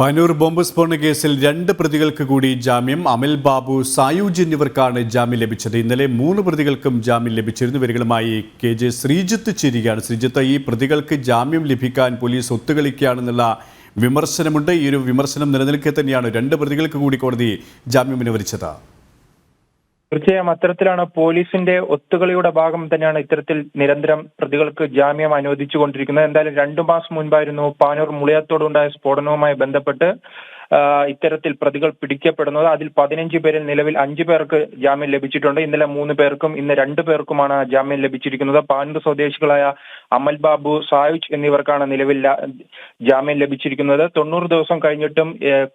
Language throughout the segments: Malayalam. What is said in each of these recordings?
പനൂർ ബോംബ് സ്ഫോടന കേസിൽ രണ്ട് പ്രതികൾക്ക് കൂടി ജാമ്യം. അമിൽ ബാബു സായൂജ് എന്നിവർക്കാണ് ജാമ്യം ലഭിച്ചത്. ഇന്നലെ മൂന്ന് പ്രതികൾക്കും ജാമ്യം ലഭിച്ചിരുന്നു. ഇവരുകളുമായി കെ ജെ ശ്രീജിത്ത് ചേരുകയാണ്. ശ്രീജിത്ത് ഈ പ്രതികൾക്ക് ജാമ്യം ലഭിക്കാൻ പോലീസ് ഒത്തുകളിക്കുകയാണെന്നുള്ള വിമർശനമുണ്ട്. ഈ ഒരു വിമർശനം നിലനിൽക്കെ തന്നെയാണ് രണ്ട് പ്രതികൾക്ക് കൂടി കോടതി ജാമ്യം അനുവദിച്ചത് തീർച്ചയായും അത്തരത്തിലാണ് പോലീസിന്റെ ഒത്തുകളിയുടെ ഭാഗം തന്നെയാണ് ഇത്തരത്തിൽ നിരന്തരം പ്രതികൾക്ക് ജാമ്യം അനുവദിച്ചുകൊണ്ടിരിക്കുന്നത്. എന്തായാലും രണ്ടു മാസം മുൻപായിരുന്നു പാനൂർ മുളിയത്തോടുണ്ടായ സ്ഫോടനവുമായി ബന്ധപ്പെട്ട് ഇത്തരത്തിൽ പ്രതികൾ പിടിക്കപ്പെടുന്നത്. അതിൽ പതിനഞ്ച് പേരിൽ നിലവിൽ അഞ്ചു പേർക്ക് ജാമ്യം ലഭിച്ചിട്ടുണ്ട്. ഇന്നലെ മൂന്ന് പേർക്കും ഇന്ന് രണ്ടു പേർക്കുമാണ് ജാമ്യം ലഭിച്ചിരിക്കുന്നത്. പാനൂർ സ്വദേശികളായ അമൽ ബാബു സായുജ് എന്നിവർക്കാണ് നിലവിൽ ജാമ്യം ലഭിച്ചിരിക്കുന്നത്. തൊണ്ണൂറ് ദിവസം കഴിഞ്ഞിട്ടും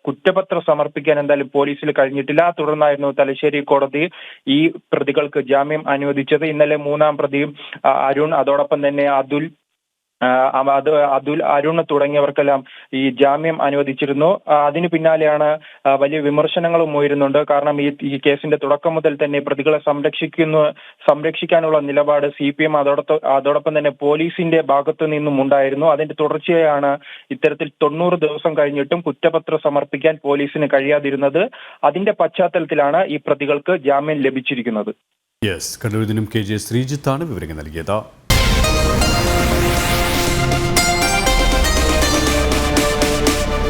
കുറ്റപത്രം സമർപ്പിക്കാൻ എന്തായാലും പോലീസിൽ കഴിഞ്ഞിട്ടില്ല. തുടർന്നായിരുന്നു തലശ്ശേരി കോടതി ഈ പ്രതികൾക്ക് ജാമ്യം അനുവദിച്ചത്. ഇന്നലെ മൂന്നാം പ്രതിയും അരുൺ അതോടൊപ്പം തന്നെ അതുൽ അത് അതുൽ അരുൺ തുടങ്ങിയവർക്കെല്ലാം ഈ ജാമ്യം അനുവദിച്ചിരുന്നു. അതിനു പിന്നാലെയാണ് വലിയ വിമർശനങ്ങളും ഉയരുന്നുണ്ട്. കാരണം ഈ ഈ കേസിന്റെ തുടക്കം മുതൽ തന്നെ പ്രതികളെ സംരക്ഷിക്കുന്നു സംരക്ഷിക്കാനുള്ള നിലപാട് സി പി എം അതോടൊപ്പം തന്നെ പോലീസിന്റെ ഭാഗത്തു നിന്നും ഉണ്ടായിരുന്നു. അതിന്റെ തുടർച്ചയാണ് ഇത്തരത്തിൽ തൊണ്ണൂറ് ദിവസം കഴിഞ്ഞിട്ടും കുറ്റപത്രം സമർപ്പിക്കാൻ പോലീസിന് കഴിയാതിരുന്നത്. അതിന്റെ പശ്ചാത്തലത്തിലാണ് ഈ പ്രതികൾക്ക് ജാമ്യം ലഭിച്ചിരിക്കുന്നത്. യെസ് കണ്ണൂരിൽ കെ ജെ ശ്രീജിത്താണ് വിവരങ്ങൾ നൽകിയത്.